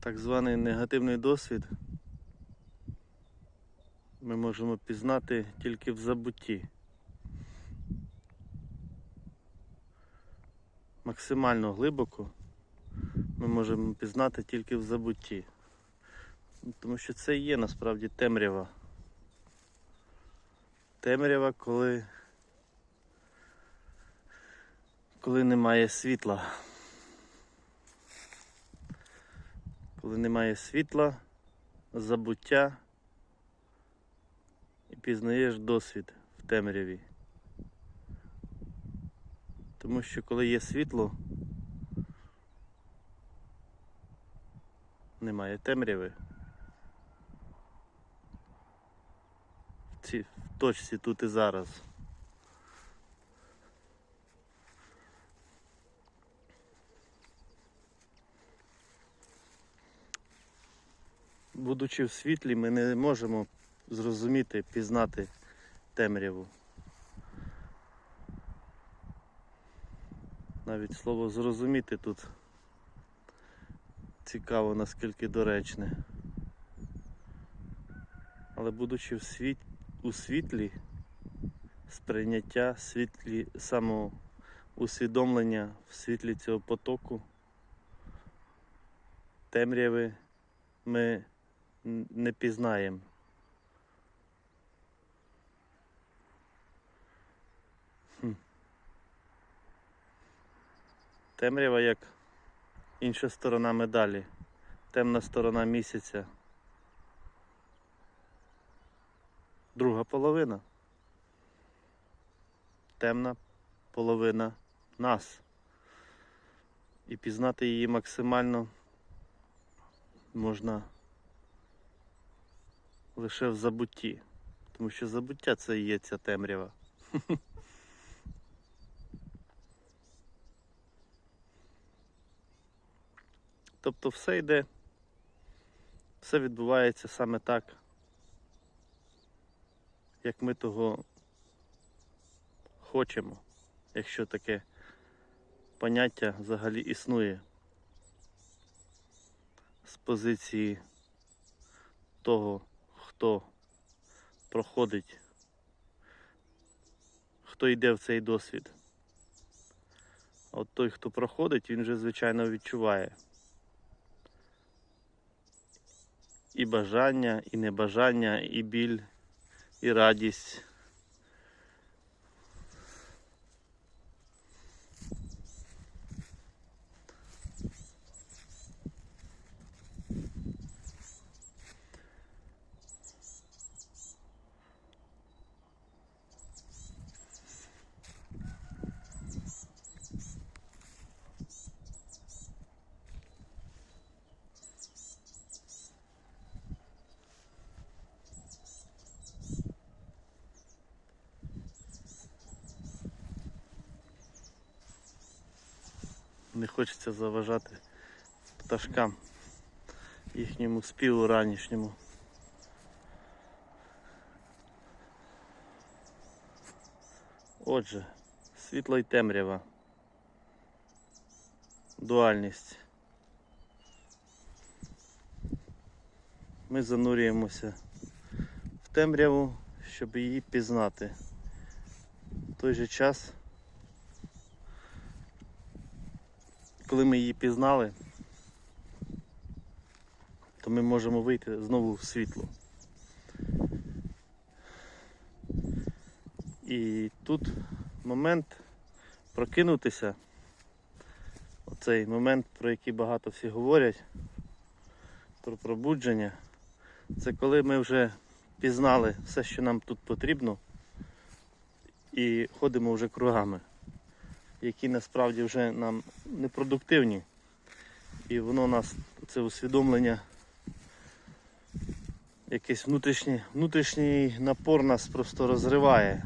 Так званий негативний досвід ми можемо пізнати тільки в забутті. Максимально глибоко ми можемо пізнати тільки в забутті. Тому що це є насправді темрява. Темрява, коли, коли немає світла. Коли немає світла, забуття і пізнаєш досвід в темряві. Тому що коли є світло, немає темряви. В цій точці тут і зараз. Будучи в світлі, ми не можемо зрозуміти, пізнати темряву. Навіть слово зрозуміти тут цікаво, наскільки доречне. Але будучи в світ, у світлі, сприйняття світлі самоусвідомлення в світлі цього потоку, темряви ми не пізнаємо. Темрява як інша сторона медалі, темна сторона місяця. Друга половина. Темна половина нас. І пізнати її максимально можна лише в забутті. Тому що забуття це і є ця темрява. Тобто все йде, все відбувається саме так, як ми того хочемо, якщо таке поняття взагалі існує з позиції того, хто проходить, хто йде в цей досвід. А От той, хто проходить, він вже звичайно відчуває і бажання, і небажання, і біль, і радість. Не хочеться заважати пташкам їхньому співу ранішньому. Отже, світло і темрява. Дуальність. Ми занурюємося в темряву, щоб її пізнати. В той же час коли ми її пізнали, то ми можемо вийти знову в світло. І тут момент прокинутися, оцей момент, про який багато всі говорять, про пробудження, це коли ми вже пізнали все, що нам тут потрібно, і ходимо вже кругами які насправді вже нам непродуктивні. І воно нас, це усвідомлення, якийсь внутрішній, внутрішній напор нас просто розриває.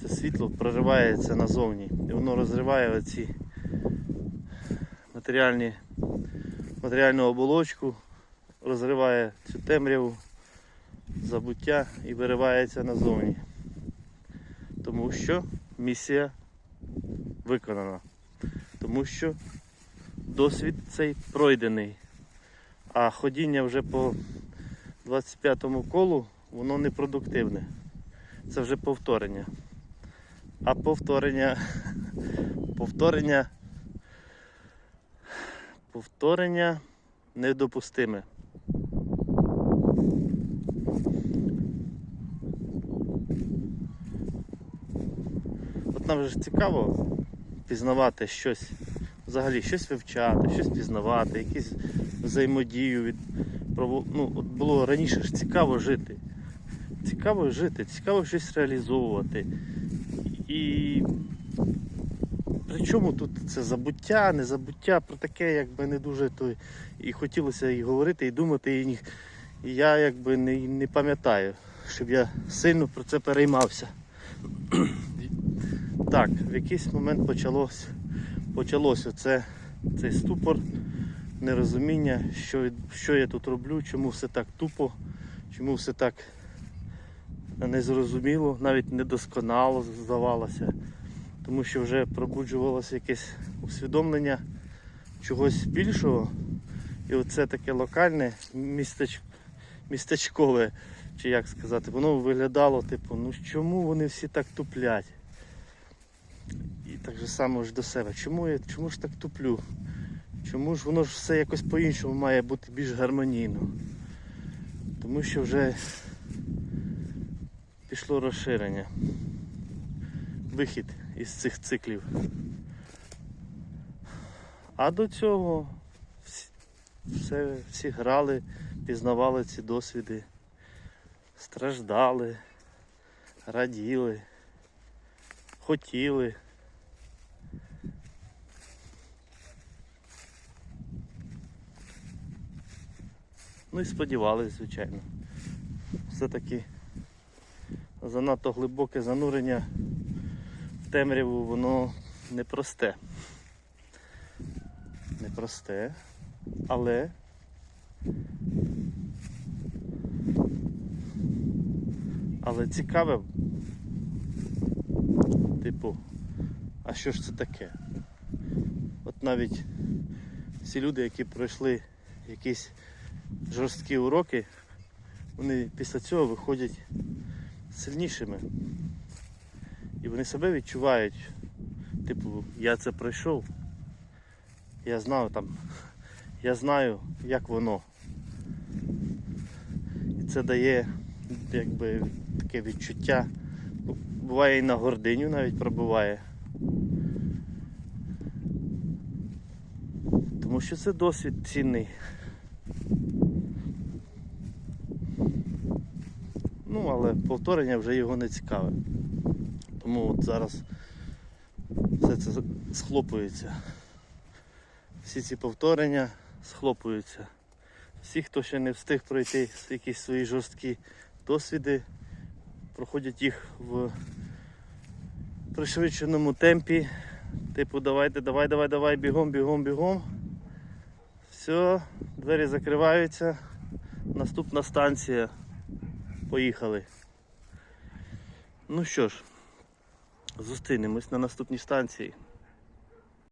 Це світло проривається назовні. І воно розриває оці матеріальні, матеріальну оболочку, розриває цю темряву, забуття і виривається назовні. Тому що місія виконана. Тому що досвід цей пройдений. А ходіння вже по 25-му колу, воно непродуктивне. Це вже повторення. А повторення. Повторення. Повторення недопустиме. От нам же ж цікаво пізнавати щось, взагалі щось вивчати, щось пізнавати, якісь взаємодію від ну, от було раніше ж цікаво жити. Цікаво жити, цікаво щось реалізовувати. І при чому тут це забуття, незабуття, про таке якби не дуже то і хотілося і говорити, і думати, і, і я якби не, не пам'ятаю, щоб я сильно про це переймався. Так, в якийсь момент почалось, почалося це, цей ступор, нерозуміння, що, що я тут роблю, чому все так тупо, чому все так незрозуміло, навіть недосконало здавалося. Тому що вже пробуджувалося якесь усвідомлення чогось більшого. І оце таке локальне містеч... містечкове, чи як сказати, воно виглядало, типу, ну чому вони всі так туплять? Так же само ж до себе. Чому я чому ж так туплю? Чому ж воно ж все якось по-іншому має бути більш гармонійно? Тому що вже пішло розширення. Вихід із цих циклів. А до цього всі, все, всі грали, пізнавали ці досвіди, страждали, раділи, хотіли. Ну і сподівались, звичайно. Все-таки занадто глибоке занурення в темряву, воно непросте. Непросте, але але цікаве. Типу, а що ж це таке? От навіть всі люди, які пройшли якісь жорсткі уроки, вони після цього виходять сильнішими. І вони себе відчувають. Типу, я це пройшов. Я знаю там, я знаю, як воно. І це дає якби таке відчуття. Ну, буває і на гординю навіть пробуває. Тому що це досвід цінний. Ну, але повторення вже його не цікаве. Тому от зараз все це схлопується. Всі ці повторення схлопуються. Всі, хто ще не встиг пройти якісь свої жорсткі досвіди, проходять їх в пришвидшеному темпі. Типу, давайте, давай, давай, давай, бігом, бігом, бігом. Все, двері закриваються. Наступна станція. Поїхали. Ну що ж, зустрінемось на наступній станції.